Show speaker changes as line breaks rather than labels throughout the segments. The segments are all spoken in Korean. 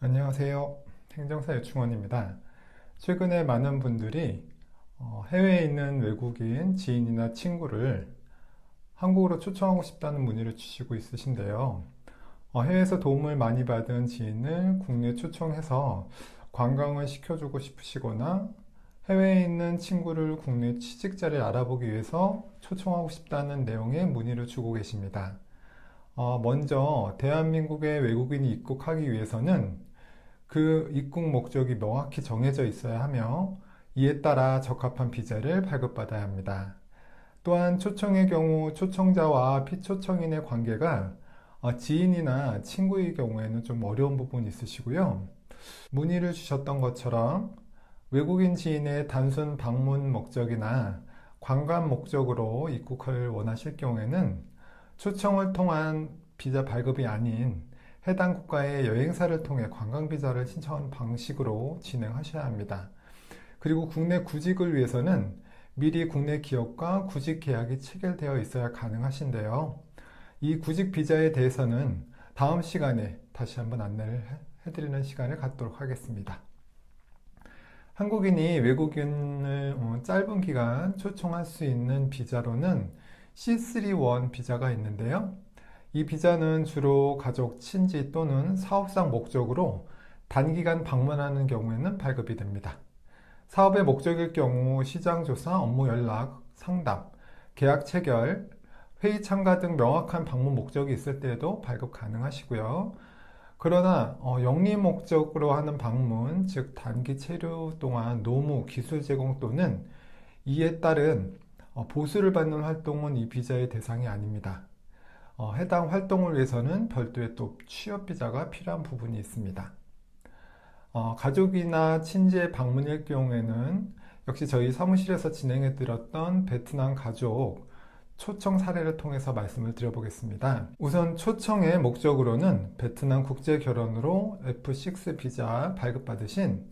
안녕하세요. 행정사 유충원입니다. 최근에 많은 분들이 어, 해외에 있는 외국인 지인이나 친구를 한국으로 초청하고 싶다는 문의를 주시고 있으신데요. 어, 해외에서 도움을 많이 받은 지인을 국내 초청해서 관광을 시켜주고 싶으시거나 해외에 있는 친구를 국내 취직자를 알아보기 위해서 초청하고 싶다는 내용의 문의를 주고 계십니다. 어, 먼저 대한민국에 외국인이 입국하기 위해서는 그 입국 목적이 명확히 정해져 있어야 하며 이에 따라 적합한 비자를 발급받아야 합니다. 또한 초청의 경우 초청자와 피초청인의 관계가 어, 지인이나 친구의 경우에는 좀 어려운 부분이 있으시고요. 문의를 주셨던 것처럼 외국인 지인의 단순 방문 목적이나 관광 목적으로 입국을 원하실 경우에는 초청을 통한 비자 발급이 아닌 해당 국가의 여행사를 통해 관광비자를 신청하는 방식으로 진행하셔야 합니다. 그리고 국내 구직을 위해서는 미리 국내 기업과 구직 계약이 체결되어 있어야 가능하신데요. 이 구직 비자에 대해서는 다음 시간에 다시 한번 안내를 해드리는 시간을 갖도록 하겠습니다. 한국인이 외국인을 어, 짧은 기간 초청할 수 있는 비자로는 C3원 비자가 있는데요. 이 비자는 주로 가족, 친지 또는 사업상 목적으로 단기간 방문하는 경우에는 발급이 됩니다. 사업의 목적일 경우 시장 조사, 업무 연락, 상담, 계약 체결, 회의 참가 등 명확한 방문 목적이 있을 때에도 발급 가능하시고요. 그러나 어, 영리 목적으로 하는 방문, 즉 단기 체류 동안 노무, 기술 제공 또는 이에 따른 어, 보수를 받는 활동은 이 비자의 대상이 아닙니다. 어, 해당 활동을 위해서는 별도의 또 취업 비자가 필요한 부분이 있습니다. 어, 가족이나 친지의 방문일 경우에는 역시 저희 사무실에서 진행해 드렸던 베트남 가족 초청 사례를 통해서 말씀을 드려보겠습니다. 우선 초청의 목적으로는 베트남 국제 결혼으로 F6 비자 발급받으신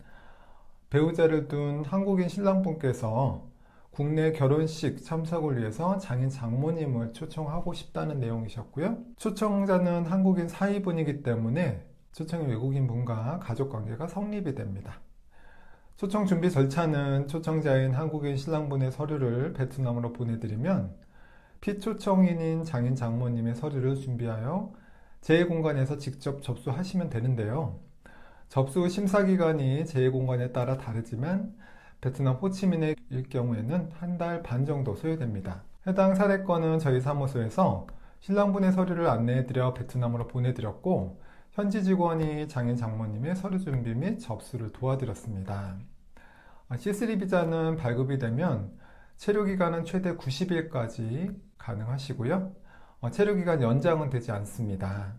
배우자를 둔 한국인 신랑분께서 국내 결혼식 참석을 위해서 장인 장모님을 초청하고 싶다는 내용이셨고요. 초청자는 한국인 사위분이기 때문에 초청의 외국인 분과 가족 관계가 성립이 됩니다. 초청 준비 절차는 초청자인 한국인 신랑분의 서류를 베트남으로 보내드리면 피초청인인 장인 장모님의 서류를 준비하여 제2공간에서 직접 접수하시면 되는데요. 접수 심사 기간이 제2공간에 따라 다르지만 베트남 호치민의 경우에는 한 달 반 정도 소요됩니다. 해당 사례건은 저희 사무소에서 신랑분의 서류를 안내해드려 베트남으로 보내드렸고 현지 직원이 장인 장모님의 서류 준비 및 접수를 도와드렸습니다. C3 비자는 발급이 되면 체류 기간은 최대 90일까지 가능하시고요. 어, 체류 기간 연장은 되지 않습니다.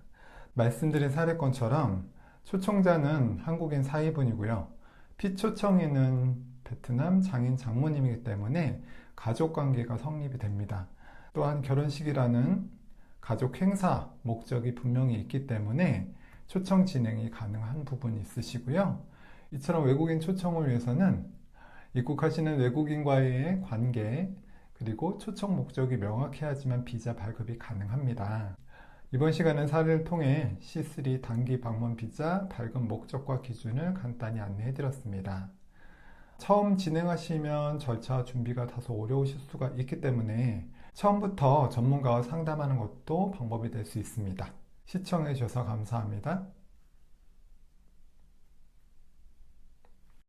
말씀드린 사례건처럼 초청자는 한국인 사위분이고요. 피초청인은 베트남 장인 장모님이기 때문에 가족 관계가 성립이 됩니다. 또한 결혼식이라는 가족 행사 목적이 분명히 있기 때문에 초청 진행이 가능한 부분이 있으시고요. 이처럼 외국인 초청을 위해서는 입국하시는 외국인과의 관계, 그리고 초청 목적이 명확해야지만 비자 발급이 가능합니다. 이번 시간은 사례를 통해 C3 단기 방문 비자 발급 목적과 기준을 간단히 안내해 드렸습니다. 처음 진행하시면 절차 준비가 다소 어려우실 수가 있기 때문에 처음부터 전문가와 상담하는 것도 방법이 될 수 있습니다. 시청해 주셔서 감사합니다.